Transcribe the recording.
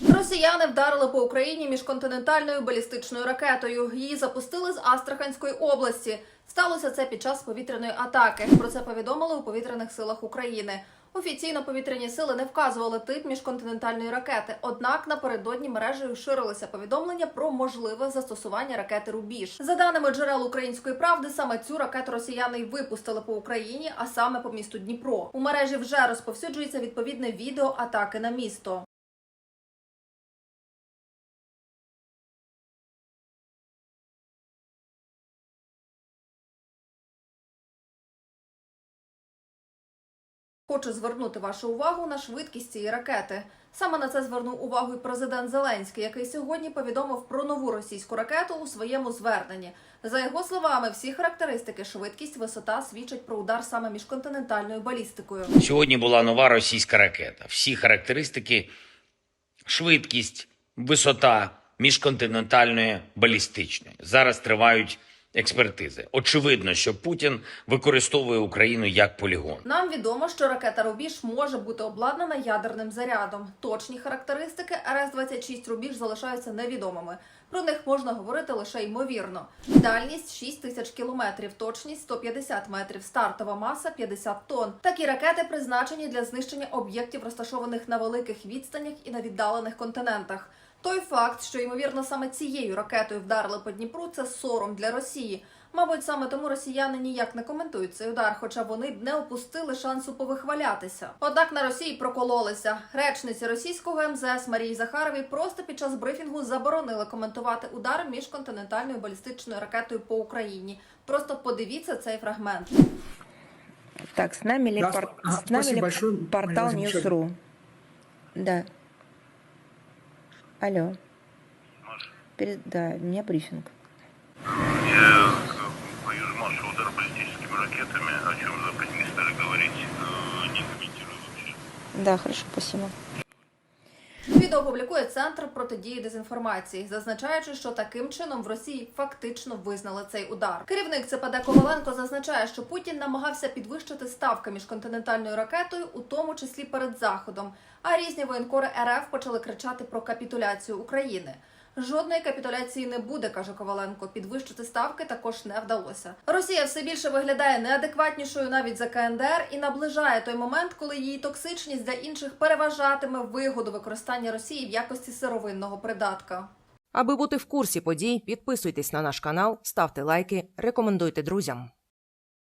Росіяни вдарили по Україні міжконтинентальною балістичною ракетою. Її запустили з Астраханської області. Сталося це під час повітряної атаки. Про це повідомили у повітряних силах України. Офіційно повітряні сили не вказували тип міжконтинентальної ракети. Однак напередодні мережею ширилися повідомлення про можливе застосування ракети Рубіж. За даними джерел української правди, саме цю ракету росіяни й випустили по Україні, а саме по місту Дніпро. У мережі вже розповсюджується відповідне відео атаки на місто. Хочу звернути вашу увагу на швидкість цієї ракети. Саме на це звернув увагу і президент Зеленський, який сьогодні повідомив про нову російську ракету у своєму зверненні. За його словами, всі характеристики, швидкість, висота свідчать про удар саме міжконтинентальною балістикою. Сьогодні була нова російська ракета. Всі характеристики, швидкість, висота міжконтинентальної балістичної. Зараз тривають експертизи. Очевидно, що Путін використовує Україну як полігон. Нам відомо, що ракета Рубіж може бути обладнана ядерним зарядом. Точні характеристики РС-26 Рубіж залишаються невідомими. Про них можна говорити лише ймовірно. Дальність 6 тисяч кілометрів, точність 150 метрів, стартова маса 50 тонн. Такі ракети призначені для знищення об'єктів, розташованих на великих відстанях і на віддалених континентах. Той факт, що ймовірно саме цією ракетою вдарили по Дніпру, це сором для Росії. Мабуть, саме тому росіяни ніяк не коментують цей удар, хоча вони б не опустили шансу повихвалятися. Однак на Росії прокололися. Речниці російського МЗС Марії Захаровій просто під час брифінгу заборонили коментувати удар міжконтинентальною балістичною ракетою по Україні. Просто подивіться цей фрагмент. Так, с нами ли, Да, пор- с нами ли большое, портал. News.ru? Да. Алло. Перед... Да, у меня брифинг. Я боюсь марша удар баллистическими ракетами, о чем западники стали говорить, э, не комментирую вообще. Да, хорошо, спасибо. Відео публікує центр протидії дезінформації, зазначаючи, що таким чином в Росії фактично визнали цей удар. Керівник ЦПД Коваленко зазначає, що Путін намагався підвищити ставки між континентальною ракетою, у тому числі перед заходом. А різні воєнкори РФ почали кричати про капітуляцію України. Жодної капітуляції не буде, каже Коваленко. Підвищити ставки також не вдалося. Росія все більше виглядає неадекватнішою навіть за КНДР і наближає той момент, коли її токсичність для інших переважатиме вигоду використання Росії в якості сировинного придатка. Аби бути в курсі подій, підписуйтесь на наш канал, ставте лайки, рекомендуйте друзям.